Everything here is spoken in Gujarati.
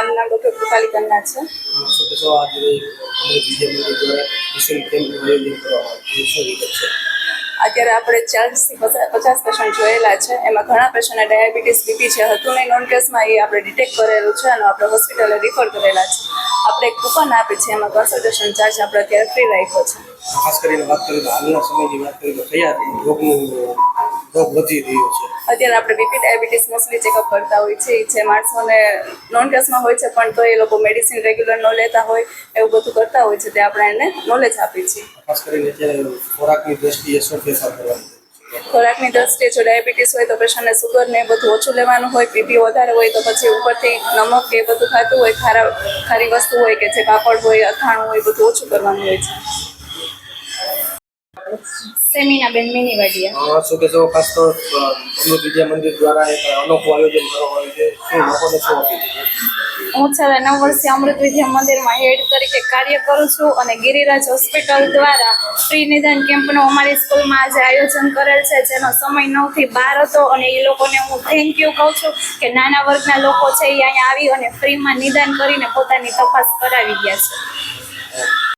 મારું નામ ડૉક્ટર કૃપાલી છે. અત્યારે આપણે ચાલીસથી પચાસ પેશન્ટ જોયેલા છે. એમાં ઘણા પેશન્ટને ડાયાબિટીસ બીપી છે, હતું નહીં. નોન કેસમાં એ આપણે ડિટેક્ટ કરેલું છે અને આપણે હોસ્પિટલે રિફર કરેલા છે. આપણે એક કૂપન આપી છે. એમાં કન્સલ્ટેશન ચાર્જ આપણે અત્યારે ફ્રી રાખ્યો છે. ખાસ કરીને વાત કરીએ હાલના સમયની વાત કરીએ કયા રોગનું રોગ વધી રહ્યો છે. અત્યારે આપણે બીપી ડાયાબિટીસ મોસ્ટલી ચેકઅપ કરતા હોય છે. જે માણસોને નોન કેસમાં હોય છે પણ તો એ લોકો મેડિસિન રેગ્યુલર ન લેતા હોય એવું બધું કરતા હોય છે તે આપણે એને નોલેજ આપીએ છીએ. ખાસ કરીને અત્યારે ખોરાકની દ્રષ્ટિએ શું ફેરફાર કરવાની ખોરાકની દ્રષ્ટિએ જો ડાયાબિટીસ હોય તો પેશન્ટને સુગર ને બધું ઓછું લેવાનું હોય બીપી વધારે હોય તો પછી ઉપરથી નમક કે એ બધું ખાતું હોય ખારા ખારી વસ્તુ હોય કે જે પાપડ હોય અથાણું હોય બધું ઓછું કરવાનું હોય છે. સેમિનાબેન મિની વાડિયા શું કહેશો ખાસ તો અમૃત વિદ્યા મંદિર દ્વારા એક અનોખું આયોજન કરવામાં આવ્યું છે. શું લોકોને શું અપીલ? હું છેલ્લા નવ વર્ષથી અમૃત વિદ્યા મંદિરમાં હેડ તરીકે કાર્ય કરું છું અને ગિરિરાજ હોસ્પિટલ દ્વારા ફ્રી નિદાન કેમ્પનું અમારી સ્કૂલમાં આજે આયોજન કરેલ છે જેનો સમય નવથી બાર હતો અને એ લોકોને હું થેન્ક યુ કહું છું કે નાના વર્ગના લોકો છે એ અહીંયા આવી અને ફ્રીમાં નિદાન કરીને પોતાની તપાસ કરાવી ગયા છે.